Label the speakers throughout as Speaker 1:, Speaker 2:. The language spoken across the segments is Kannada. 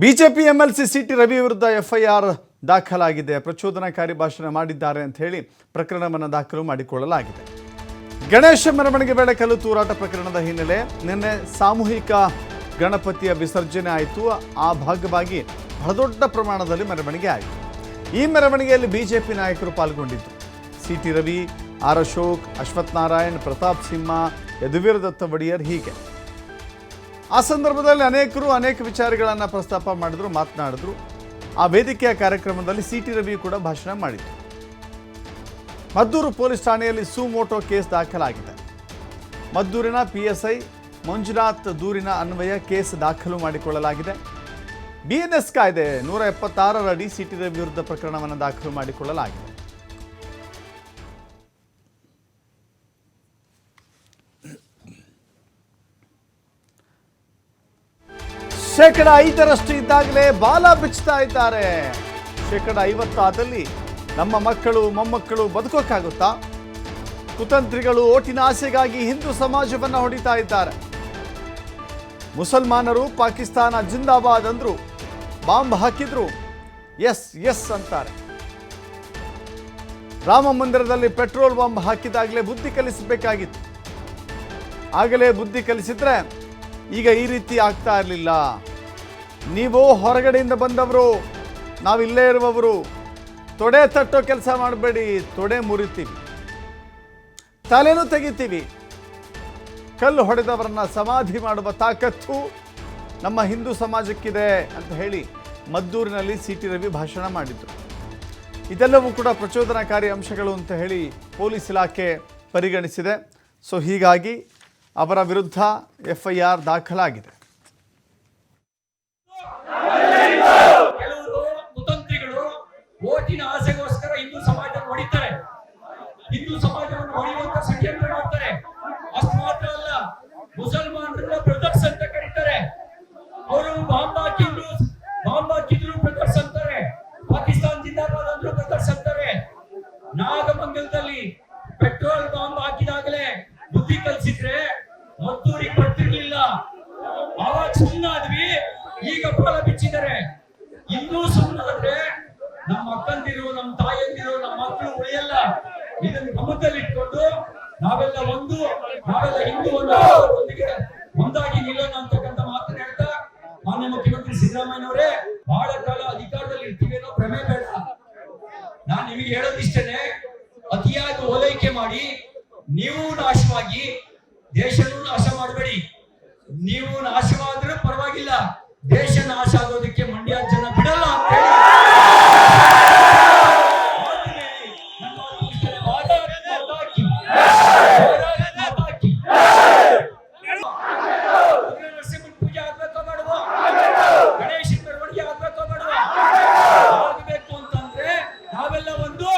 Speaker 1: ಬಿಜೆಪಿ ಸಿ ಟಿ ರವಿ ವಿರುದ್ಧ ಎಫ್ಐಆರ್ ದಾಖಲಾಗಿದೆ. ಪ್ರಚೋದನಾಕಾರಿ ಭಾಷಣ ಮಾಡಿದ್ದಾರೆ ಅಂತ ಹೇಳಿ ಪ್ರಕರಣವನ್ನು ದಾಖಲು ಮಾಡಿಕೊಳ್ಳಲಾಗಿದೆ. ಗಣೇಶ ಮೆರವಣಿಗೆ ವೇಳೆ ಕಲ್ಲು ತೂರಾಟ ಪ್ರಕರಣದ ಹಿನ್ನೆಲೆ ನಿನ್ನೆ ಸಾಮೂಹಿಕ ಗಣಪತಿಯ ವಿಸರ್ಜನೆ ಆಯಿತು. ಆ ಭಾಗವಾಗಿ ಬಹಳ ದೊಡ್ಡ ಪ್ರಮಾಣದಲ್ಲಿ ಮೆರವಣಿಗೆ ಆಯಿತು. ಈ ಮೆರವಣಿಗೆಯಲ್ಲಿ ಬಿಜೆಪಿ ನಾಯಕರು ಪಾಲ್ಗೊಂಡಿದ್ದರು C T Ravi, R Ashok Ashwath Narayan, Pratap Simha, Yaduveer Datta Wadiyar ಹೀಗೆ. ಆ ಸಂದರ್ಭದಲ್ಲಿ ಅನೇಕರು ಅನೇಕ ವಿಚಾರಗಳನ್ನು ಪ್ರಸ್ತಾಪ ಮಾಡಿದ್ರು, ಮಾತನಾಡಿದ್ರು. ಆ ವೇದಿಕೆಯ ಕಾರ್ಯಕ್ರಮದಲ್ಲಿ ಸಿ ಟಿ ರವಿ ಕೂಡ ಭಾಷಣ ಮಾಡಿದ್ರು. ಮದ್ದೂರು ಪೊಲೀಸ್ ಠಾಣೆಯಲ್ಲಿ ಸುಮೋಟೋ ಕೇಸ್ ದಾಖಲಾಗಿದೆ. ಮದ್ದೂರಿನ ಪಿ ಎಸ್ ಐ ಮಂಜುನಾಥ್ ದೂರಿನ ಅನ್ವಯ ಕೇಸ್ ದಾಖಲು ಮಾಡಿಕೊಳ್ಳಲಾಗಿದೆ. ಬಿಎನ್ಎಸ್ ಕಾಯ್ದೆ ನೂರ ಎಪ್ಪತ್ತಾರರ ಅಡಿ ಸಿ ಟಿ ರವಿ ವಿರುದ್ಧ ಪ್ರಕರಣವನ್ನು ದಾಖಲು ಮಾಡಿಕೊಳ್ಳಲಾಗಿದೆ. ಶೇಕಡ ಐದರಷ್ಟು ಇದ್ದಾಗಲೇ ಬಾಲ ಬಿಚ್ಚುತ್ತಾ ಇದ್ದಾರೆ. ಶೇಕಡ ಐವತ್ತಾದಲ್ಲಿ ನಮ್ಮ ಮಕ್ಕಳು, ಮೊಮ್ಮಕ್ಕಳು ಬದುಕೋಕ್ಕಾಗುತ್ತಾ? ಕುತಂತ್ರಿಗಳು ಓಟಿನ ಆಸೆಗಾಗಿ ಹಿಂದೂ ಸಮಾಜವನ್ನು ಹೊಡಿತಾ ಇದ್ದಾರೆ. ಮುಸಲ್ಮಾನರು ಪಾಕಿಸ್ತಾನ ಜಿಂದಾಬಾದ್ ಅಂದ್ರು, ಬಾಂಬ್ ಹಾಕಿದ್ರು, ಎಸ್ ಎಸ್ ಅಂತಾರೆ. ರಾಮ ಮಂದಿರದಲ್ಲಿ ಪೆಟ್ರೋಲ್ ಬಾಂಬ್ ಹಾಕಿದಾಗಲೇ ಬುದ್ಧಿ ಕಲಿಸಬೇಕಾಗಿತ್ತು. ಆಗಲೇ ಬುದ್ಧಿ ಕಲಿಸಿದ್ರೆ ಈಗ ಈ ರೀತಿ ಆಗ್ತಾ ಇರಲಿಲ್ಲ. ನೀವು ಹೊರಗಡೆಯಿಂದ ಬಂದವರು, ನಾವು ಇಲ್ಲೇ ಇರುವವರು, ತೊಡೆ ತಟ್ಟೋ ಕೆಲಸ ಮಾಡಬೇಡಿ, ತೊಡೆ ಮುರಿತೀವಿ. ತಲೆನೂ ತೆಗಿತೀವಿ. ಕಲ್ಲು ಹೊಡೆದವರನ್ನ ಸಮಾಧಿ ಮಾಡುವ ತಾಕತ್ತು ನಮ್ಮ ಹಿಂದೂ ಸಮಾಜಕ್ಕಿದೆ ಅಂತ ಹೇಳಿ ಮದ್ದೂರಿನಲ್ಲಿ ಸಿ ಟಿ ರವಿ ಭಾಷಣ ಮಾಡಿದ್ರು. ಇದೆಲ್ಲವೂ ಕೂಡ ಪ್ರಚೋದನಾಕಾರಿ ಅಂಶಗಳು ಅಂತ ಹೇಳಿ ಪೊಲೀಸ್ ಇಲಾಖೆ ಪರಿಗಣಿಸಿದೆ. ಸೊ ಹೀಗಾಗಿ ಅವರ ವಿರುದ್ಧ ಎಫ್ಐಆರ್ ದಾಖಲಾಗಿದೆ.
Speaker 2: ಕೆಲವರು ಕುತಂತ್ರಿಗಳು ಓಟಿನ ಆಸೆಗೋಸ್ಕರ ಹಿಂದೂ ಸಮಾಜವನ್ನು ಹೊಡಿತಾರೆ. ಹಿಂದೂ ಸಮಾಜವನ್ನು ಹೊಡೆಯುವಂತ ಷಡ್ಯಂತ್ರ ಮಾಡ್ತಾರೆ. ಅಷ್ಟು ಮಾತ್ರ ಅಲ್ಲ, ಮುಸಲ್ಮಾನರನ್ನ ಬ್ರದರ್ಸ್ ಅಂತ ಕರೀತಾರೆ. ಅವರು ಬಾಂಬ್ ಹಾಕಿದ್ರು ಬಾಂಬ್ ಹಾಕಿದ್ರು ಬ್ರದರ್ಸ್ ಅಂತಾರೆ ಪಾಕಿಸ್ತಾನ ಜಿಂದಾಬಾದ್ ಅಂದ್ರು ಬ್ರದರ್ಸ್ ಅಂತಾರೆ ನಾಗಮಂಗಲದಲ್ಲಿ ಪೆಟ್ರೋಲ್ ಬಾಂಬ್ ಹಾಕಿದಾಗಲೇ ಬುದ್ಧಿ ಕಲ್ಸಿದ್ರೆ ಸುಮ್ಮನಾದ್ವಿ ಈಗ ಫಲ ಬಿಚ್ಚಿದ್ದಾರೆ. ಇನ್ನೂ ಸುಮ್ಮನಾದ್ರೆ ನಮ್ಮ ಅಕ್ಕಂದಿರು, ನಮ್ಮ ತಾಯಂದಿರು, ನಮ್ಮ ಮಕ್ಕಳು ಉಳಿಯಲ್ಲ. ಇದನ್ನು ಗಮನದಲ್ಲಿ ಇಟ್ಕೊಂಡು ನಾವೆಲ್ಲ ಒಂದು, ನಾವೆಲ್ಲ ಹಿಂದೂ ಒಂದೊಂದಿಗೆ ಒಂದಾಗಿ ನಿಲ್ಲೋಣ ಅಂತಕ್ಕಂಥ ಮಾತನ್ನ ಹೇಳ್ತಾ ಮಾನ್ಯ ಮುಖ್ಯಮಂತ್ರಿ ಸಿದ್ದರಾಮಯ್ಯನವರೇ, ಬಹಳ ಕಾಲ ಅಧಿಕಾರದಲ್ಲಿ ಇರ್ತೀವಿ ಅನ್ನೋ ಭ್ರಮೆ ಬೇಡ. ನಾನು ನಿಮಗೆ ಹೇಳೋದಿಷ್ಟೇನೆ, ಅತಿಯಾಗಿ ಓಲೈಕೆ ಮಾಡಿ, ನೀವು ನಾಶವಾಗಿ ದೇಶನೂ ನಾಶ ಮಾಡಬೇಡಿ. ನೀವು ಪರವಾಗಿಲ್ಲ ದೇಶ ಆಶ ಆಗೋದಕ್ಕೆ ಮಂಡ್ಯ ಜನ ಬಿಡಲ್ಲ ಅಂತ ಹೇಳಿ. ಪೂಜೆ ಆಗ್ಬೇಕೋ ಮಾಡುವ ಗಣೇಶನ ಮೆರವಣಿಗೆ ಆಗ್ಬೇಕೋ ಮಾಡುವ ಆಗಬೇಕು ಅಂತಂದ್ರೆ ನಾವೆಲ್ಲ ಒಂದು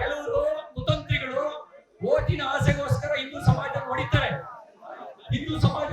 Speaker 2: ಕೆಲವರು ಕುತಂತ್ರಿಗಳು ಓಟಿನ ಆಸೆಗೋಸ್ಕರ ಹಿಂದೂ ಸಮಾಜ ಹೊಡಿತಾರೆ. ಹಿಂದೂ ಸಮಾಜ